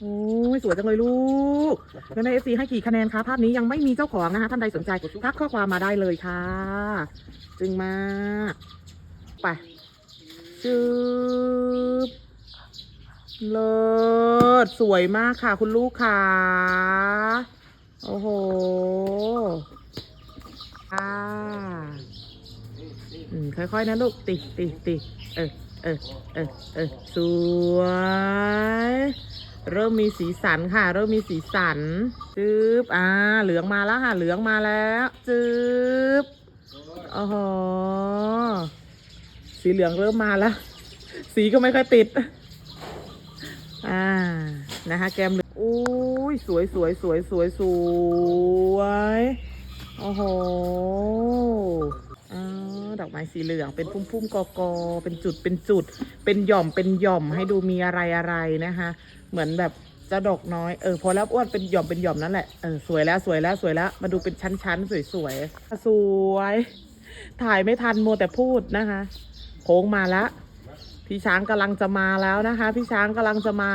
โอ้ยสวยจังเลยลูกแม่แม่เอฟซีให้กี่คะแนนคะภาพนี้ยังไม่มีเจ้าของนะคะท่านใดสนใจทักข้อความมาได้เลยค่ะจึงมากไปจืบเลิศสวยมากค่ะคุณลูกค่ะ โอ้โหอ่าค่อยๆนะลูก ติติติเออเออเออเออสวย เริ่มมีสีสันค่ะ เริ่มมีสีสันจืบอ่า เหลืองมาแล้วค่ะเหลืองมาแล้วจืบโอ้โหสีเหลืองเริ่มมาแล้ว สีก็ไม่ค่อยติด อ่านะคะแกมเหลืองอุ้ยสวยสวยสวยสวยสวยโอ้โห อกไม้สีเหลือง เป็นพุ่มๆกอกอๆเป็นจุดเป็นจุด เป็นหย่อมเป็นหย่อมให้ดูมีอะไรอะไรนะคะ เหมือนแบบจะดอกน้อยเออพอแล้วอ้วนเป็นหย่อมเป็นหย่อมนั่นแหละเออสวยแล้วสวยแล้วสวยแล้ว มาดูเป็นชั้นๆ สวยๆสวย ถ่ายไม่ทันโมวแต่พูดนะคะ โค้งมาแล้วพี่ช้างกำลังจะมาแล้วนะคะ พี่ช้างกำลังจะมา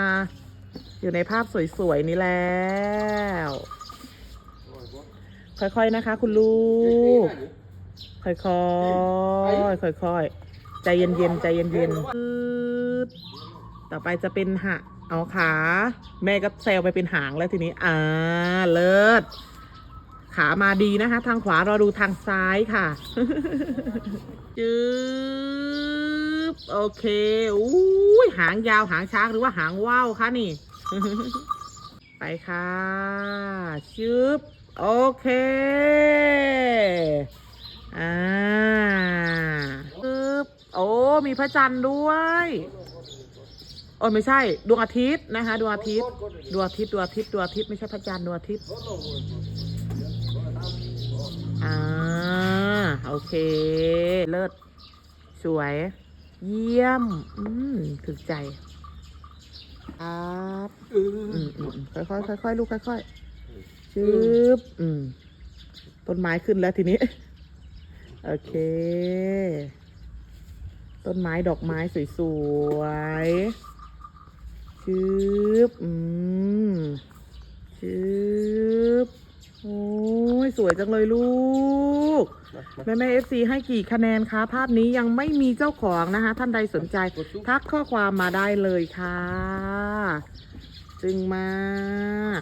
อยู่ในภาพสวยๆนี้แล้วค่อยๆนะคะ คุณลูก ค่อยๆค่อยๆใจเย็นๆใจเย็นๆต่อไปจะเป็นหะเอาขา แม่ก็แซวไปเป็นหางแล้วทีนี้ อ่า เลิศ ขามาดีนะคะ ทางขวาเราดูทางซ้ายค่ะจึ๊บโอเคอุ้ยหางยาวหางช้างหรือว่าหางว่าวคะนี่ ไปค่ะชึบโอเค อ่าปึ๊บโอ้ มี พระจันทร์ด้วยโอ้ยไม่ใช่ดวงอาทิตย์นะคะดวงอาทิตย์ดวงอาทิตย์ดวงอาทิตย์ดวงอาทิตย์ไม่ใช่พระจันทร์ดวงอาทิตย์อ่าโอเค เลิศสวย เยี่ยม อืมถึกใจครับอืมอืมอืมค่อยค่อยลูกค่อยๆชึบอืมต้นไม้ขึ้นแล้วทีนี้ โอเค ต้นไม้ดอกไม้สวยๆชึบอืมชึบโอ้ยสวยจังเลยลูก แม่แม่เอฟซีให้กี่คะแนนคะภาพนี้ยังไม่มีเจ้าของนะคะ ท่านใดสนใจ ทักข้อความมาได้เลยค่ะ จึงมาก